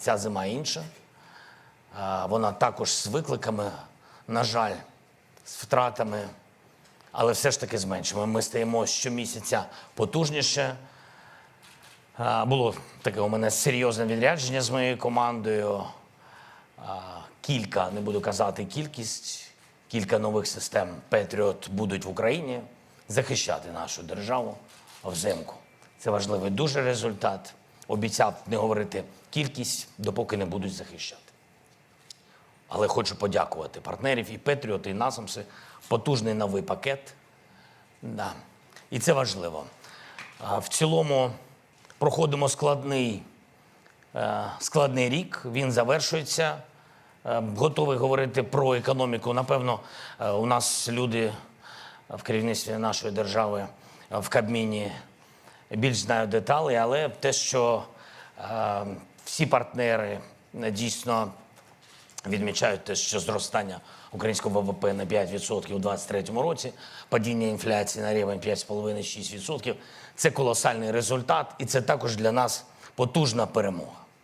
ця зима інша. Вона також з викликами, на жаль, з втратами, але все ж таки з меншими. Ми стаємо щомісяця потужніше. Було таке у мене серйозне відрядження з моєю командою. Кілька, не буду казати кількість, кілька нових систем Петріот будуть в Україні захищати нашу державу взимку. Це важливий дуже результат. Обіцяв не говорити кількість, допоки не будуть захищати. Але хочу подякувати партнерів і Петріот, і Насамси. Потужний новий пакет. Да. І це важливо. В цілому проходимо складний, е, складний рік. Він завершується. Е, Готовий говорити про економіку. Напевно, е, у нас люди в керівництві нашої держави в Кабміні більш знаю деталі, але те, що е, всі партнери е, дійсно відмічають те, що зростання українського ВВП на 5% у 2023 році, падіння інфляції на рівень 5,5-6%. Це колосальний результат, і це також для нас потужна перемога.